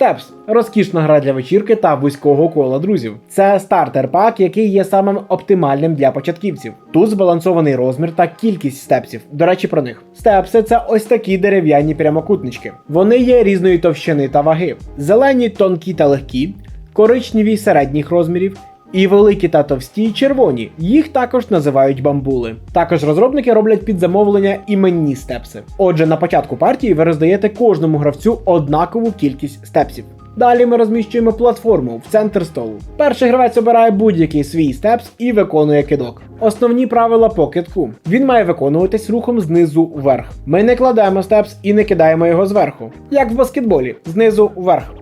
Steps – розкішна гра для вечірки та вузького кола друзів. Це стартер пак, який є самим оптимальним для початківців. Тут збалансований розмір та кількість степсів. До речі, про них. Степси це ось такі дерев'яні прямокутнички. Вони є різної товщини та ваги. Зелені, тонкі та легкі, коричневі середніх розмірів. І великі та товсті червоні. Їх також називають бамбули. Також розробники роблять під замовлення іменні степси. Отже, на початку партії ви роздаєте кожному гравцю однакову кількість степсів. Далі ми розміщуємо платформу в центр столу. Перший гравець обирає будь-який свій степс і виконує кидок. Основні правила по кидку. Він має виконуватись рухом знизу вверх. Ми не кладемо степс і не кидаємо його зверху, як в баскетболі, знизу вверх.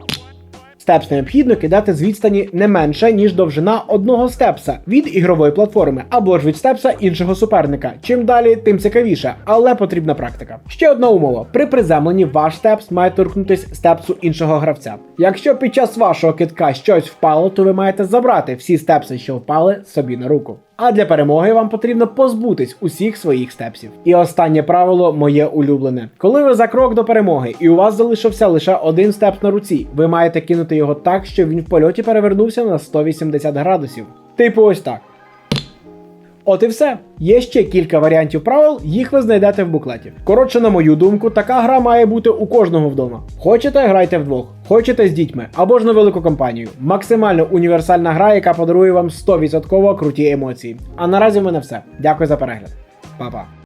Степс необхідно кидати з відстані не менше, ніж довжина одного степса від ігрової платформи або ж від степса іншого суперника. Чим далі, тим цікавіше, але потрібна практика. Ще одна умова: при приземленні ваш степс має торкнутись степсу іншого гравця. Якщо під час вашого китка щось впало, то ви маєте забрати всі степси, що впали, собі на руку. А для перемоги вам потрібно позбутись усіх своїх степсів. І останнє правило моє улюблене. Коли ви за крок до перемоги і у вас залишився лише один степ на руці, ви маєте кинути його так, щоб він в польоті перевернувся на 180 градусів. Типу ось так. От і все. Є ще кілька варіантів правил, їх ви знайдете в буклеті. Коротше, на мою думку, така гра має бути у кожного вдома. Хочете, грайте вдвох, хочете з дітьми або ж на велику компанію. Максимально універсальна гра, яка подарує вам 100% круті емоції. А наразі в мене все. Дякую за перегляд. Па-па.